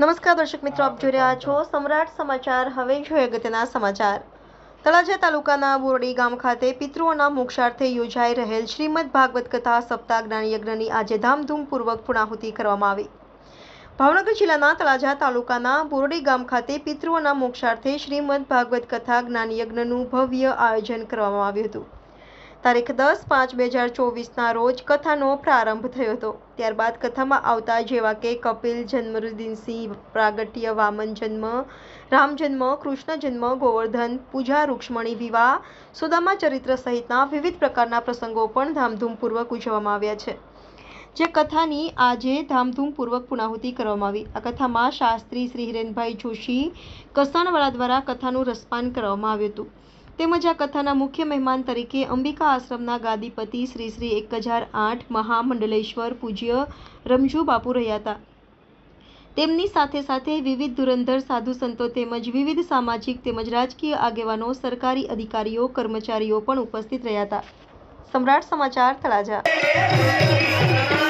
નમસ્કાર દર્શક મિત્રો, આપ જોઈ રહ્યા છો સમ્રાટ સમાચાર. હવે જોઈએ અગત્યના સમાચાર. તળાજા તાલુકાના બોરડી ગામ ખાતે પિતૃઓના મોક્ષાર્થે યોજાઈ રહેલ શ્રીમદ ભાગવત કથા સપ્તાહ જ્ઞાન યજ્ઞની આજે ધામધૂમપૂર્વક પૂર્ણાહુતિ કરવામાં આવી. ભાવનગર જિલ્લાના તળાજા તાલુકાના બોરડી ગામ ખાતે પિતૃઓના મોક્ષાર્થે શ્રીમદ ભાગવત કથા જ્ઞાન યજ્ઞનું ભવ્ય આયોજન કરવામાં આવ્યું હતું. તારીખ દસ પાંચ બે હજાર ચોવીસના રોજ કથાનો પ્રારંભ થયો હતો. ત્યારબાદ કથામાં આવતા જેવા કે કપિલ જન્મરુદ્દીનસિંહ પ્રાગટ્ય, વામન જન્મ, રામ જન્મ, કૃષ્ણ જન્મ, ગોવર્ધન, પૂજા, રૂક્ષ્મણી, વિવાહ, સુદામા ચરિત્ર સહિતના વિવિધ પ્રકારના પ્રસંગો પણ ધામધૂમપૂર્વક ઉજવવામાં આવ્યા છે. જે કથાની આજે ધામધૂમપૂર્વક પૂર્ણાહુતિ કરવામાં આવી. આ કથામાં શાસ્ત્રી શ્રી હિરેનભાઈ જોશી કસાણવાળા દ્વારા કથાનું રસપાન કરવામાં આવ્યું હતું. તેમજ આ કથાના મુખ્ય મહેમાન તરીકે અંબિકા આશ્રમના ગાદીપતિ શ્રી શ્રી એક હજાર આઠ મહામંડલેશ્વર પૂજ્ય રમજુ બાપુ રહ્યા હતા. તેમની સાથે સાથે વિવિધ ધુરંધર સાધુ સંતો તેમજ વિવિધ સામાજિક તેમજ રાજકીય આગેવાનો, સરકારી અધિકારીઓ, કર્મચારીઓ પણ ઉપસ્થિત રહ્યા હતા. સમ્રાટ સમાચાર આવો